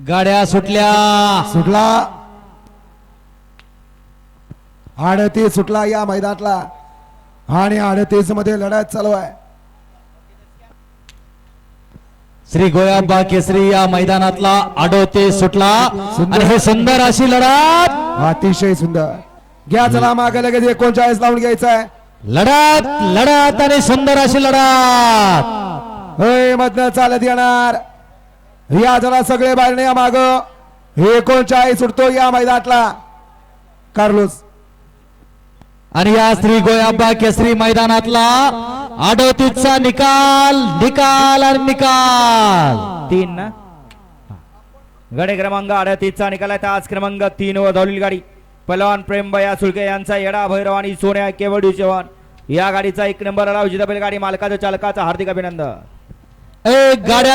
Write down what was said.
गाड्या सुटल्या. सुटला. आडतीस सुटला या मैदानातला. आणि अडतीसमध्ये लढत चालू आहे. श्री गोयाबा केसरी या मैदानातला आडोते सुटला. आणि हे सुंदर अशी लढत. अतिशय सुंदर. घ्या चला मागे लगेच एकोणचाळीस लावून घ्यायचं आहे. लढत लढत आणि सुंदर अशी लढत. होय मधनं चालत येणार. या जरा सगळे बाहेर या माग. एकोणचाळीस सुटतो या मैदानातला. कार्लोस. आणि या श्री गोयाबा केसरी मैदानातला आडोतीचा निकाल निकाल आणि निकाल. तीन ना? गडे क्रमांक अडतीसचा निकाल आहे. आज क्रमांक तीन व धावलेली गाडी. पलवान प्रेमबया सुळके यांचा येडा भैरव आणि सोन्या केवडी चव्हाण. या गाडीचा एक नंबर आला जितापैल गाडी मालकाचं चालकाचं हार्दिक अभिनंदन. एक गाड्या